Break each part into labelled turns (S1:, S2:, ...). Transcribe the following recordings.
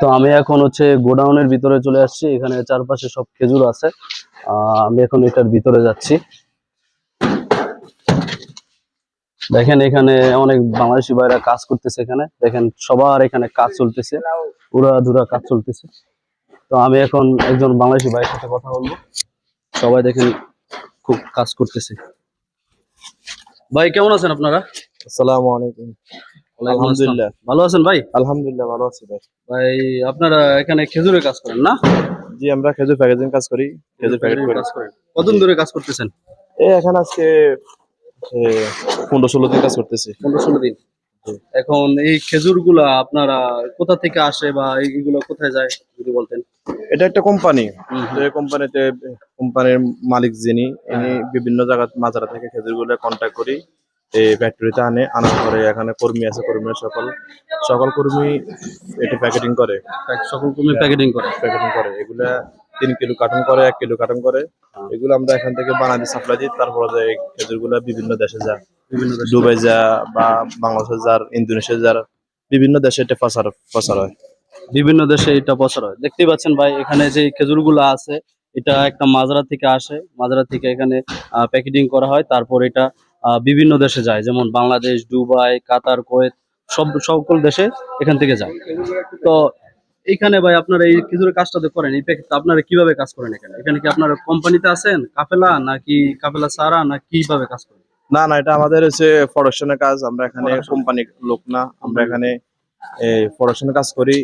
S1: তো আমি এখন হচ্ছে গোডাউনের ভিতরে চলে আসছি, এখানে চারপাশে সব খেজুর আছে। আমি এখন এটার ভিতরে যাচ্ছি। দেখেন এখানে অনেক বাংলাদেশি ভাইরা কাজ করতেছে এখানে। দেখেন সবার এখানে কাজ চলতেছে উড়া ধুরা কাজ চলতেছে। তো আমি এখন একজন বাংলাদেশি ভাইয়ের সাথে কথা বলব। সবাই দেখেন খুব কাজ করতেছে। ভাই, কেমন আছেন আপনারা?
S2: আসসালামু আলাইকুম। আলহামদুলিল্লাহ।
S1: ভালো আছেন ভাই?
S2: আলহামদুলিল্লাহ ভালো আছি ভাই।
S1: ভাই আপনারা এখানে খেজুরের কাজ করেন না?
S2: জি আমরা খেজুর প্যাকেজিং কাজ করি খেজুর করি।
S1: কাজ কতদিন ধরে কাজ করতেছেন?
S2: এই এখন আজকে পনেরো ষোলো দিন কাজ করতেছি।
S1: পনেরো ষোলো দিন এখন এই খেজুরগুলা আপনারা কোথা থেকে আসে বা এইগুলো কোথায় যায় যদি বলতেন?
S2: এটা একটা কোম্পানি। এই কোম্পানিতে কোম্পানির মালিক যিনি ইনি বিভিন্ন জায়গা মাজারা থেকে খেজুরগুলো কন্ট্যাক্ট করি। এই ফ্যাক্টরিতে আনে আনার পরে এখানে কর্মী আছে কর্মীরা সকল। সকল কর্মী এটা প্যাকেটিং করে।
S1: সকল কর্মী প্যাকেটিং করে।
S2: প্যাকেটিং করে। এগুলা তিন কিলো কার্টন করে এক কিলো কার্টন করে। এগুলো আমরা এখান থেকে বানাতে সাপ্লাই দিই। তারপরে যে এই খেজুরগুলো বিভিন্ন দেশে যায়।
S1: বিভিন্ন।
S2: দুবাই যা বা বাংলাদেশে যার ইন্দোনেশিয়া যার বিভিন্ন দেশে এটা প্রচার প্রচার হয়।
S1: বিভিন্ন দেশে এটা প্রচার হয়। দেখতেই পাচ্ছেন ভাই এখানে যে খেজুরগুলা আছে এটা একটা মাজরা থেকে আসে। মাজরা থেকে এখানে প্যাকেটিং করা হয়। তারপর এটা বিভিন্ন দেশে যায়। যেমন বাংলাদেশ দুবাই কাতার কোয়েত সব সকল দেশে এখান থেকে যায়। তো এখানে ভাই আপনারা এই খেজুরের কাজটা তো করেন। এই প্যাকেট আপনারা কীভাবে কাজ করেন এখানে? এখানে কি আপনারা কোম্পানিতে আছেন? কাফেলা নাকি কাফেলা সারা না কীভাবে কাজ করেন?
S2: না না এটা আমাদের হচ্ছে প্রোডাকশনের কাজ। আমরা এখানে কোম্পানির লোক না। আমরা এখানে প্রোডাকশনের কাজ করি।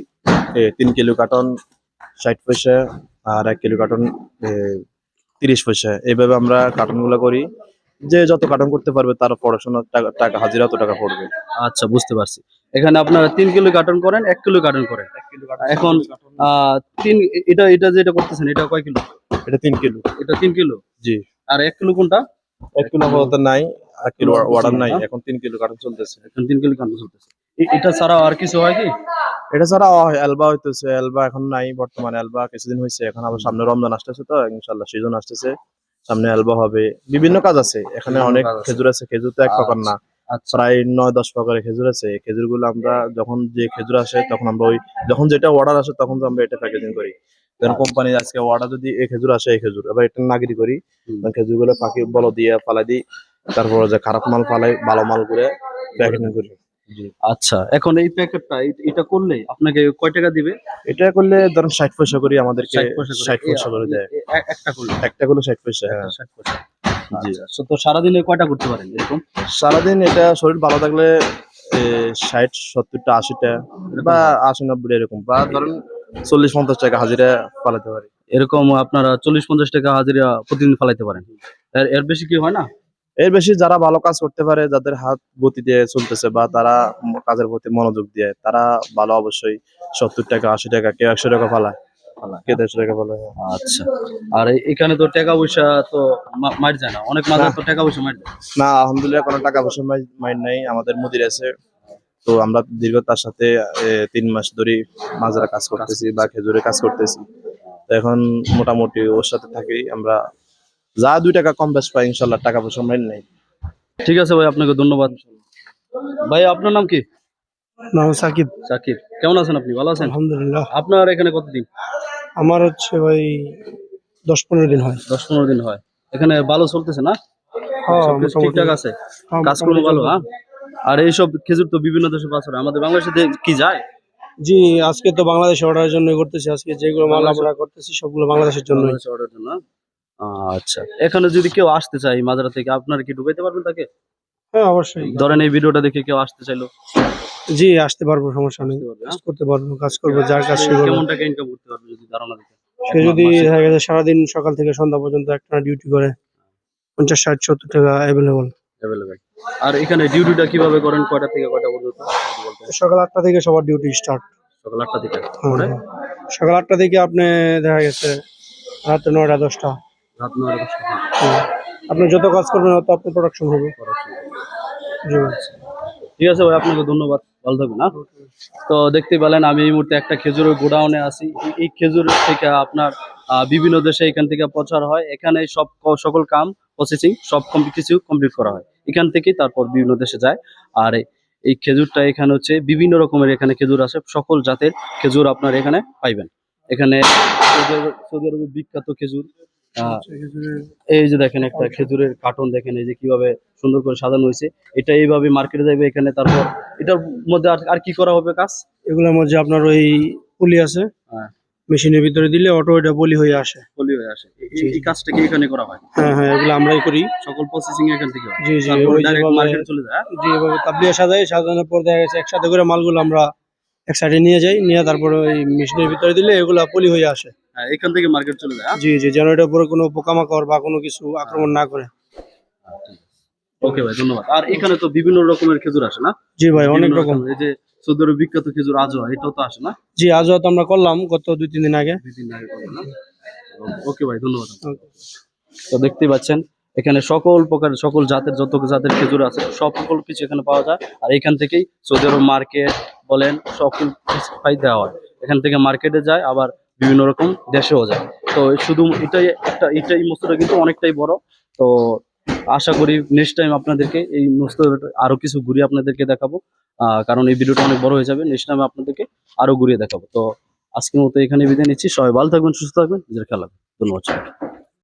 S2: তিন কিলো কার্টন ষাট পয়সা আর এক কিলো কার্টন তিরিশ পয়সা। এইভাবে আমরা কার্টনগুলা করি। যে যত কার্টন করতে পারবে তার প্রোডাকশনের টাকা টাকা হাজিরা অত টাকা পড়বে।
S1: আচ্ছা বুঝতে পারছি। এখানে আপনারা তিন কিলো কার্টন করেন এক কিলো কার্টন করেন। এখন তিন এটা এটা যেটা করতেছেন এটা কয় কিলো?
S2: এটা তিন কিলো।
S1: এটা তিন কিলো?
S2: জি।
S1: আর এক কিলো কোনটা?
S2: এক কিলো আপাতত নাই এক কিলো অর্ডার নাই এখন তিন কিলো কার্টন চলতেছে।
S1: এখন তিন কিলো কার্টন চলতেছে। এটা ছাড়া আর কিছু হয় কি?
S2: এটা ছাড়া অ্যালবা হইতেছে এলবা এখন নাই বর্তমানে অ্যালবা কিছুদিন হয়েছে এখন আবার সামনে রমজান আসতেছে তো ইনশাল্লাহ সিজন আসতেছে। সামনে এলবা হবে। বিভিন্ন কাজ আছে। এখানে অনেক খেজুর আছে। খেজুর তো এক প্রকার না।
S1: আচ্ছা।
S2: প্রায় নয় দশ প্রকারের খেজুর আছে। খেজুর খেজুরগুলো আমরা যখন যে খেজুর আসে তখন আমরা ওই যখন যেটা অর্ডার আসে তখন তো আমরা এটা প্যাকেজিং করি। যেমন কোম্পানি আজকে অর্ডার যদি এই খেজুর আসে এই খেজুর। এবার এটা নাগরি করি।
S1: হুম।
S2: খেজুরগুলো পাখি বল দিয়ে ফালাই দিই। তারপর যে খারাপ মাল ফালাই ভালো মাল করে প্যাকেজিং করি।
S1: আচ্ছা এখন এই প্যাকেটটা এটা করলে আপনাকে কয় টাকা দিবে?
S2: এটা করলে ধরুন ষাট পয়সা করি আমাদেরকে
S1: 60 পয়সা করে।
S2: ষাট পয়সা করে দেয়।
S1: একটা করলে?
S2: একটা করলে ষাট পয়সা হ্যাঁ।
S1: 60 পয়সা। আচ্ছা তো সারাদিনে কয়টা করতে পারেন এরকম?
S2: সারাদিন এটা শরীর ভালো থাকলে ষাট সত্তরটা আশিটা বা আশি নব্বই এরকম বা ধরুন চল্লিশ পঞ্চাশ টাকা হাজিরা পালাতে পারি।
S1: এরকম আপনারা চল্লিশ পঞ্চাশ টাকা হাজিরা প্রতিদিন ফালাইতে পারেন। এর বেশি কি হয় না?
S2: এর বেশি যারা ভালো কাজ করতে পারে যাদের হাত গতি দিয়ে চলতেছে বা তারা কাজের প্রতি মনোযোগ দিয়ে তারা ভালো অবশ্যই সত্তর টাকা আশি টাকা কেউ একশো টাকা ফালায় কেউ দেড়শো টাকা ফালায়
S1: আচ্ছা। আর এখানে তো টাকা পয়সা তো মার যায় না। অনেক মাঝে তো টাকা পয়সা মার
S2: না আলহামদুলিল্লাহ কোনো টাকা পয়সা মাইন্ড নাই। আমাদের মুদির আছে। তো আমরা দীর্ঘ তার সাথে তিন মাস ধরে মাজরা কাজ করতেছি বা খেজুরে কাজ করতেছি। তো এখন মোটামুটি ওর সাথে থাকি আমরা যা দুই টাকা কম বেশ পাই ইনশাল্লাহ টাকা পয়সা মাইন্ড নাই।
S1: ঠিক আছে ভাই আপনাকে ধন্যবাদ। ভাই আপনার নাম কি?
S3: নাম সাকিব।
S1: সাকিব। কেমন আছেন আপনি? ভালো আছেন?
S3: আলহামদুলিল্লাহ।
S1: আপনার এখানে কতদিন?
S3: আমার হচ্ছে ভাই দশ পনেরো দিন হয়।
S1: দশ পনেরো দিন হয়। এখানে ভালো চলতেছে না?
S3: হ্যাঁ,
S1: ঠিকঠাক আছে?
S3: হ্যাঁ,
S1: কাজকর্ম
S3: মোটামুটি
S1: ভালো হ্যাঁ? আর এইসব খেজুর তো বিভিন্ন দেশে পাস হয় আমাদের বাংলাদেশে কি যায়?
S3: জি আজকে তো বাংলাদেশ অর্ডারের জন্য করতেছি। আজকে যেগুলো মাল
S1: বাংলাদেশে-
S3: আমরা করতেছি সবগুলো বাংলাদেশের জন্য?
S1: আচ্ছা। এখানে যদি কেউ আসতে চায় এই মাজারা থেকে আপনারা কি ঢুকাইতে পারবেন তাকে?
S3: হ্যাঁ অবশ্যই।
S1: ধরেন এই ভিডিওটা দেখে কেউ আসতে চাইলো।
S3: জি আসতে পারব সমস্যা নেই।
S1: হ্যাঁ?
S3: কাজ করতে পারব কাজ করব যার কাজ।
S1: কেমন টাকা ইনকাম করতে পারবে যদি ধারণা দেখে
S3: সে যদি দেখা গেছে সারাদিন সকাল থেকে সন্ধ্যা পর্যন্ত একটা ডিউটি করে পঞ্চাশ ষাট সত্তর টাকা অ্যাভেলেবল
S1: অ্যাভেলেবেল আর এখানে ডিউটিটা কীভাবে করেন কয়টা থেকে কয়টা পর্যন্ত?
S3: সকাল আটটা থেকে সবার ডিউটি স্টার্ট
S1: সকাল আটটা থেকে?
S3: হ্যাঁ, সকাল আটটা থেকে আপনি দেখা গেছে রাত নয়টা দশটা। আপনি যত কাজ করবেন তত আপনার প্রোডাকশন হবে।
S1: ঠিক আছে ভাই আপনাকে ধন্যবাদ। ভালো থাকবেন না তো দেখতে পেলেন আমি এই মুহূর্তে একটা খেজুরের গোডাউনে আছি। এই- খেজুর থেকে আপনার আহ, বিভিন্ন দেশে এখান থেকে প্রচার হয়। এখানে সব সকল কাম প্রসেসিং সব কম কিছু কমপ্লিট করা হয়। এখান থেকেই তারপর বিভিন্ন দেশে যায়। আর এই- খেজুরটা এখানে হচ্ছে বিভিন্ন রকমের এখানে খেজুর আছে সকল জাতের খেজুর আপনার এখানে পাইবেন। এখানে সৌদি আরব- আরবের বিখ্যাত খেজুর। এই যে দেখেন একটা খেজুরের কার্টন দেখেন এই যে কীভাবে সুন্দর করে সাজানো হয়েছে। এটা এইভাবে মার্কেটে যাবে এখানে তারপর এটার মধ্যে আর কি করা হবে কাজ?
S3: এগুলোর মধ্যে আপনার ওই পুলি আছে।
S1: হ্যাঁ।
S3: মেশিনের ভিতরে দিলে অটো এটা বলি হয়ে আসে।
S1: বলি হয়ে আসে। এই- কাজটা কি এখানে করা হয়?
S3: হ্যাঁ হ্যাঁ এগুলো আমরাই করি।
S1: সকল প্রসেসিং এখান থেকে হয়?
S3: জি জি
S1: মার্কেটে চলে যায় হ্যাঁ?
S3: জি এভাবে তাবলিয়া সাজাই সাজানোর পর দেখা গেছে একসাথে করে মালগুলো আমরা এক সাইডে নিয়ে যাই নিয়ে তারপরে ওই মেশিনের ভিতরে দিলে এগুলা পলি হয়ে আসে।
S1: এখান থেকে মার্কেট চলে যায় হ্যাঁ?
S3: জি জি যেন এটার উপরে কোনো পোকামাকড় বা কোনো কিছু আক্রমণ না করে।
S1: ওকে ভাই ধন্যবাদ। আর এখানে তো বিভিন্ন রকমের খেজুর আসে না?
S3: জি ভাই অনেক রকম।
S1: এই যে সৌদি বিখ্যাত খেজুর আজওয়া এটাও তো আসে না?
S3: জি আজও তো আমরা করলাম গত দুই তিন দিন আগে।
S1: দুই তিন আগে করলেন না? ওকে ভাই ধন্যবাদ তো দেখতেই পাচ্ছেন এখানে সকল প্রকার সকল জাতের যত জাতের খেজুর আছে সব সকল কিছু এখানে পাওয়া যায়। আর এখান থেকেই সৌদি আরব মার্কেট বলেন সকল কিছু দেওয়া হয়। এখান থেকে মার্কেটে যায় আবার বিভিন্ন রকম দেশেও যায়। তো শুধু এটাই একটা, এটাই মস্তটা কিন্তু অনেকটাই বড়। তো আশা করি নেক্সট টাইম আপনাদেরকে এই মস্ত আরও কিছু ঘুরিয়ে আপনাদেরকে দেখাবো। কারণ এই ভিডিওটা অনেক বড় হয়ে যাবে। নেক্সট টাইম আপনাদেরকে আরও ঘুরিয়ে দেখাবো। তো আজকের মতো এখানে বিদায় নিচ্ছি। সবাই ভালো থাকবেন, সুস্থ থাকবেন। নিজের খেলা ধন্যবাদ।